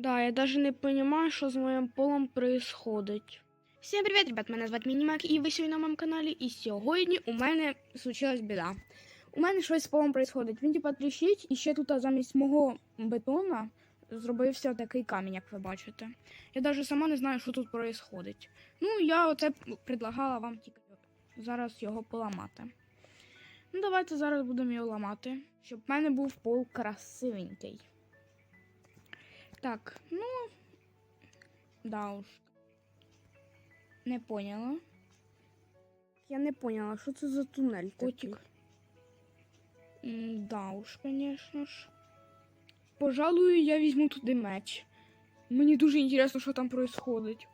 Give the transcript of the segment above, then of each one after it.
Да, я даже не понимаю, що з моїм полом происходить. Всім привіт, ребят! Мене звати Мінімак, і ви сьогодні на моєму каналі. І сьогодні у мене случилась біда. У мене щось з полом происходить. Він типа тріщить, і ще тут замість мого бетона зробився такий камінь, як ви бачите. Я навіть сама не знаю, що тут происходить. Ну, я оце предлагала вам тільки зараз його поламати. Ну, давайте зараз будемо його ламати, щоб в мене був пол красивенький. Так, ну. Да уж. Не поняла. Я не поняла, що це за тунель. Котик. М, Да уж, конечно ж. Пожалуй, я візьму туди меч. Мені дуже інтересно, що там происходить.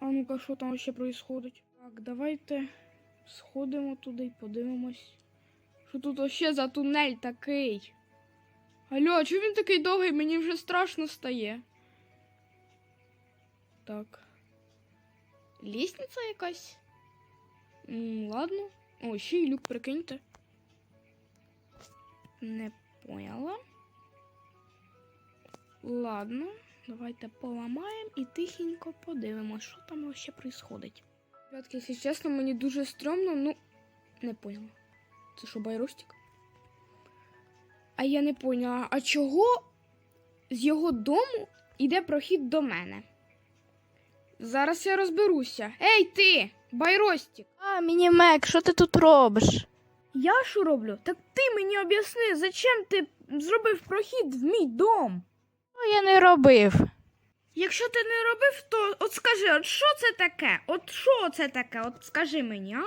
А ну-ка, що там ще происходить? Так, давайте сходимо туди і подивимось. Що тут ще за тунель такий? Алло, а чому він такий довгий? Мені вже страшно стає. Так. Лісниця якась? М, ладно. О, ще й люк, прикиньте. Не поняла. Ладно, давайте поламаємо і тихенько подивимось, що там ще происходить. Ребятки, якщо чесно, мені дуже стрьомно, ну, не поняла. Це що, байростик? А я не поняла, а чого з його дому йде прохід до мене? Зараз я розберуся. Ей ти, байростик! А, Мінімек, що ти тут робиш? Я що роблю? Так ти мені об'ясни, зачем ти зробив прохід в мій дом? Ну, я не робив. Якщо ти не робив, то от скажи, от що це таке? От що це таке? От скажи мені, а?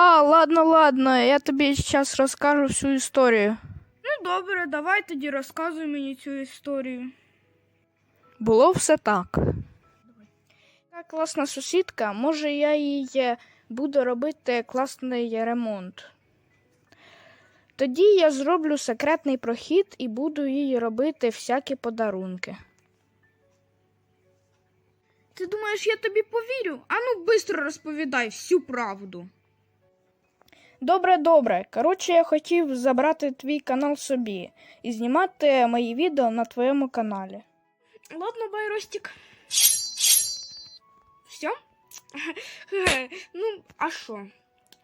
А, ладно, ладно, я тобі зараз розкажу всю історію. Ну добре, давай тоді розказуй мені цю історію. Було все так. Така класна сусідка, може я їй е, буду робити класний ремонт. Тоді я зроблю секретний прохід і буду їй робити всякі подарунки. Ти думаєш, я тобі повірю? Ану, бистро розповідай всю правду. Добре, добре. Коротше, я хотів забрати твій канал собі і знімати мої відео на твоєму каналі. Ладно, Байростик. Все? ну, а що?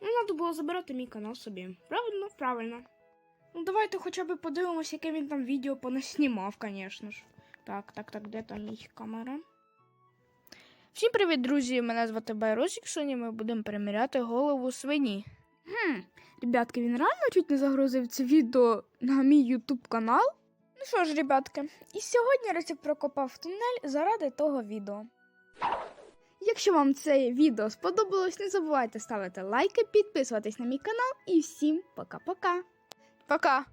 Ну, треба було забирати мій канал собі. Правильно? Правильно. Ну, давайте хоча б подивимось, яке він там відео понаснімав, звісно ж. Так, так, так, де там їх камера? Всім привіт, друзі! Мене звати Байросік. Сьогодні ми будемо переміряти голову свині. Хм, ребятки, він реально чуть не загрузив це відео на мій ютуб канал? Ну що ж, ребятки, і сьогодні Росік прокопав тунель заради того відео. Якщо вам це відео сподобалось, не забувайте ставити лайки, підписуватись на мій канал і всім пока-пока! Пока!